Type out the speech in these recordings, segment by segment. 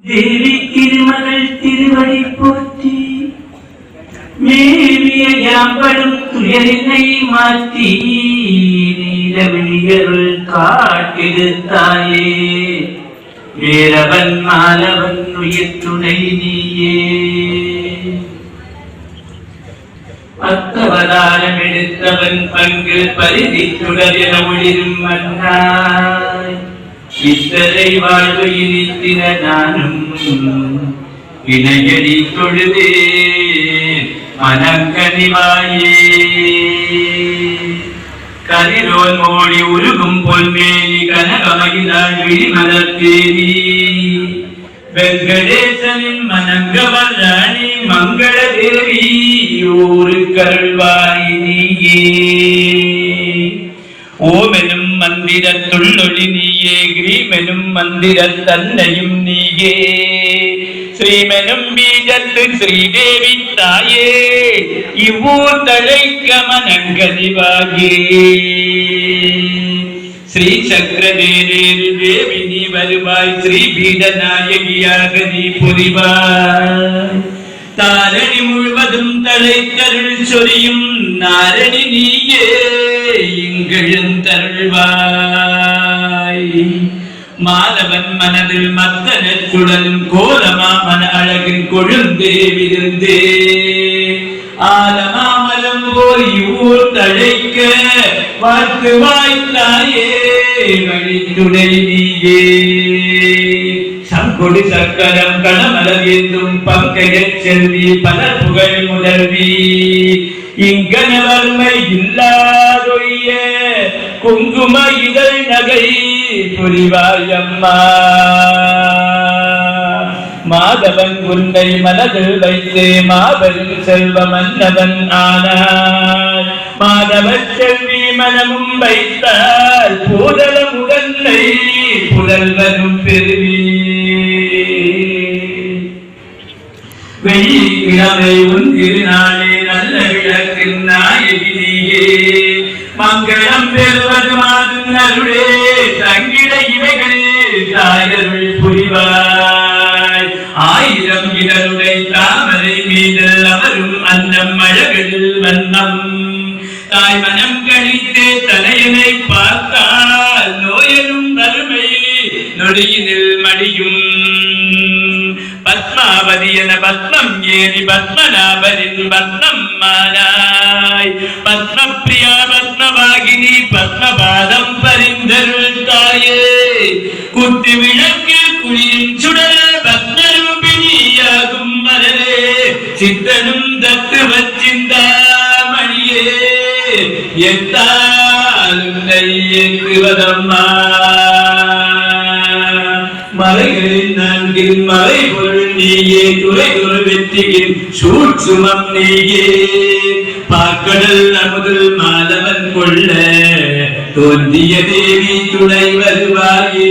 தேவி திருமகள் திருவடி போற்றி மேவிய யாம்படும் துயரினை மாற்றி நீல விழியருள் காட்டெடுத்தாயே. வேறவன் மாலவன் உயிர் துணை நீயே. பத்தவதாரம் எடுத்தவன் பங்கு பரிதி சுடரென ஒளிரும் மன்னாய் இத்தரை வாழ்வு இனித்திர நானும் இணையடி தொழுதே மனங்கனிவாயே கதிரோன் மோடி உருகும் பொன்மேனி கனகமகிழாள் விழிமலர்த்தேவி வெங்கடேசனின் மனங்கவர் ராணி மங்கள தேவி ஊரு கருள்வாய் நீயே ஓமெனும் மந்திரத்துள்ளொளி நீயே கிரீமனும் மந்திர தன்னையும் நீயே. ஸ்ரீமனும் பீஜத்து ஸ்ரீதேவி தாயே. இவ்வூர் தழைக்க மனங்கதிவாகே ஸ்ரீ சக்கரதேரேரி தேவி நீ வருவாய். ஸ்ரீ பீட நாயகியாக நீ புரிவாய். தாரணி முழுவதும் தலை தலைத்தருள் சொரியும் நாரணி நீயே. இங்கெழுந்தருள்வாய் மாதவன் மனதில் மத்தன சுழலும் கோலமா மன அழகின் கொழுந்தே விருந்தே ஆலமாமலம் போய் ஊர் தழைக்க பார்த்து வாய்த்தாயே வழித்துணை நீயே. சங்கொடி சக்கரம் கடமலர் என்றும் பங்கைய செல்வி பல புகழ் முதல்வி. இங்கனவர்மை இல்லாதொழிய குங்கும இதழ் நகை புரிவாயம்மா மாதவன் உன்னை மனதில் வைத்தே மாபெரும் செல்வ மன்னவன் ஆனார். மாதவ செல்வி மனமும் வைத்தார். பூதலம் உடன்னை புதல்வனும் பெருவி வெயில் கிழமை உன் திருநாளே நல்ல விளக்கின் நாயகினியே மங்களம் பெறுவது மாதும் அருளே தங்கிட இவைகளில் தாயருள் புரிவாய் ஆயிரம் இதனுடைய தாமரை மீதல் அவரும் அன்னம் அழகில் வண்ணம் தாய் மனம் கழித்தே தலையனை பார்த்தால் நோயனும் வறுமை நொடியினில் மடியும் பத்மாவதி என பத்மம் ஏறி பத்மநாபரின் பத்மம் மானாய் பத்மபிரியா நீ பத்மபாதம் பரிந்தருள் தாயே. குத்தி விளக்கு குளிரின் சுடர் பத்மரூபிணியாகும் மலரே. சித்தனும் தத்துவ சிந்தாமணியே எத்தாலும் ஏற்றுவதம்மா மலைகளின் நான்கில் மலை பொருள் நீயே. துறை துறை வெற்றியின் சூட்சுமம் நீயே. பாக்கடல் அமுதல் மாதவன் கொள்ள தோன்றிய தேவி துணை வருவாயே.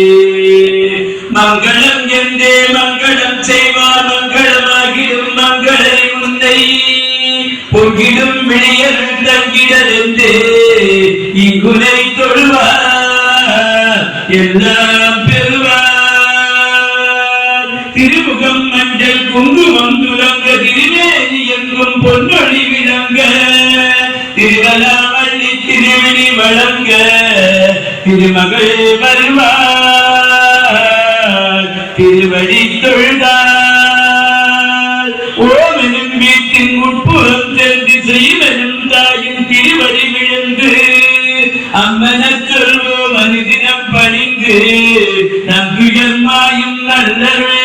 மங்களம் என்றே மங்களம் செய்வார் மங்களமாகிடும் மங்களை முன்னை பொங்கிடும் விழியல் தங்கிடல் என்றே இங்குனை தொழுவார். எல்லாம் வழங்க திருமகள் வருவார். திருவடி தொழுதார். ஓமனும் வீட்டின் உட்புறம் சென்று செய்வனும் தாயின் திருவடி விழுந்து அம்மன சொல்வோம் அனுதினம் பணிந்து நம்பியல் மாயும் நல்லருள்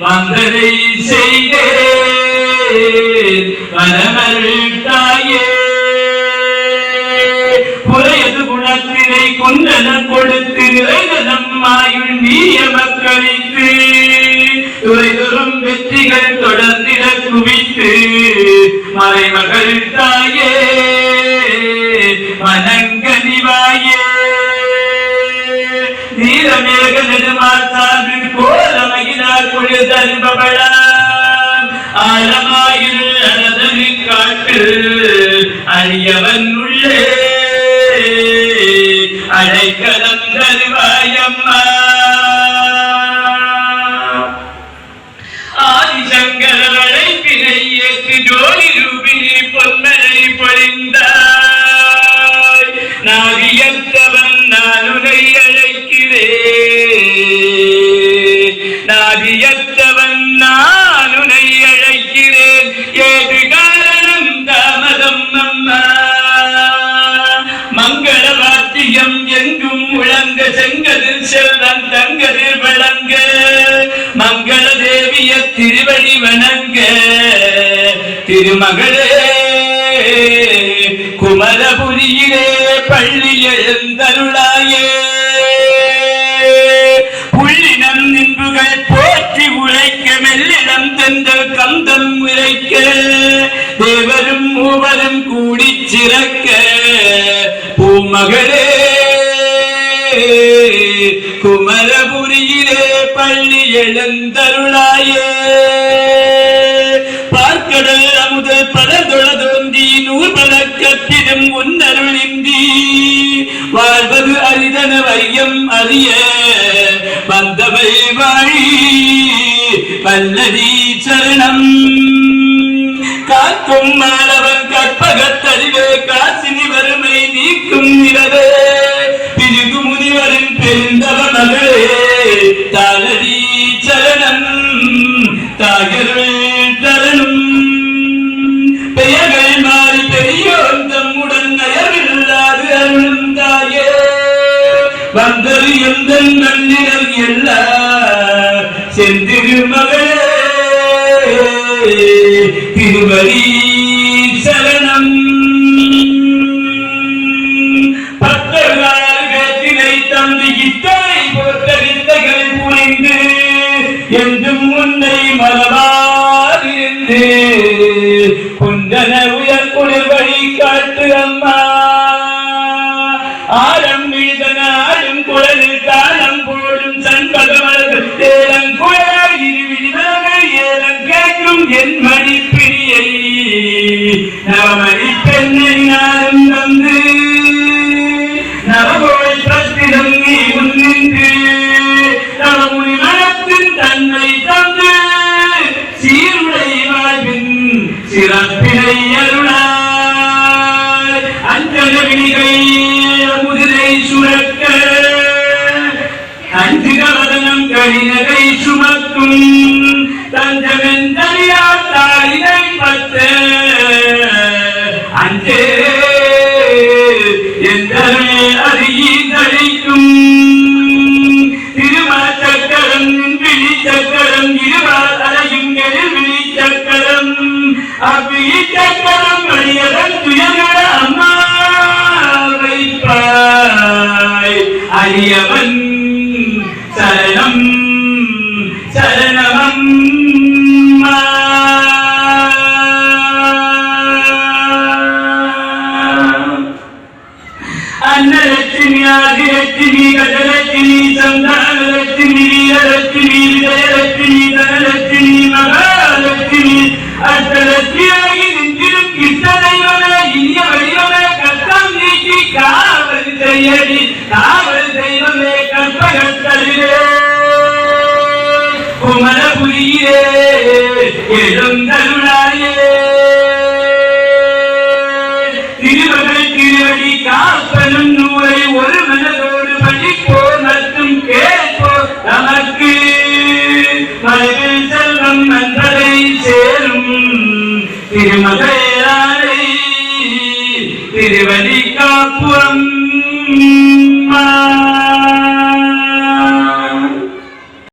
வந்ததை செய்தே மனமருள் தாயே புறையது குணத்தினை குந்தனம் கொடுத்து நிறைதனம்மாயுள் நீய மக்களித்து துறைதொரும் வெற்றிகள் தொடர்ந்திட குவித்து மறைமகள் தாயே ஆழமாயில் அனதனு காட்டு அரியவன் உள்ளே. அடைக்கலம் தருவாயம்மா. மங்கள வாத்தியம் எங்கும் முழங்க செங்கதில் செல்வன் தங்கதில் விளங்க. மங்கள தேவிய திருவடி வணங்க. திருமகளே குமரபுரியிலே பள்ளி எழுந்தருளாயே. புள்ளினம் நின்புகள் போற்றி உழைக்க மெல்லிடம் தென்றல் கந்தம் உழைக்க தேவரும் மூவரும் கூடி சிறக்க. பூமகளே குமரபுரியிலே பள்ளி எழுந்தருளாயே. பார்க்கடல் அமுதல் பல தொழதோந்தி நூல் பல கட்டிடம் உன்னருளிந்தி வாழ்வது அரிதன வையம் அறிய வந்தவை வாழி வல்லதி சரணம். காக்கும் மாணவன் கற்பகத்தறிவே காசினி வறுமை நீக்கும் நிலவே பிரிகு முனிவரின் பெருந்தவ மகளே தாளடி சரணம் தாகர்கள் தரணும் பெயர்கள் மாறி பெரியோர் தம்முடன் நயமில்லாது அருளும் தாயே வந்தது எந்த நன்னிடல் எல்லாம் செந்திருமகளே திருவடி என் மணிப்பிரியை நவமணி தாயினை பத்த அஞ்சே எந்தமே அறியீந்தளிக்கும் திருமணச்சக்கரம் விழி சக்கரம் இருவார் அலையும் விழி சக்கரம் அவ்விழி சக்கரம் மணியதன் துயர்கள அம்மா வைப்பாய். அரியவன் லட்சுமி கஜலட்சுமி சந்தானலட்சுமி வீரலட்சுமி விஜயலட்சுமி தனலட்சுமி மகாலட்சுமி அஷ்டலட்சுமியாகி நின்றிடும் கிருஷ்ணதெய்வமே இனிய வடிவமே கஷ்டம் நீக்கி காவல் செய்யடி காவல் தெய்வமே கற்பகத்தலிலே குமரபுரியே எழுந்தருளாயே திருவடி காப்பும்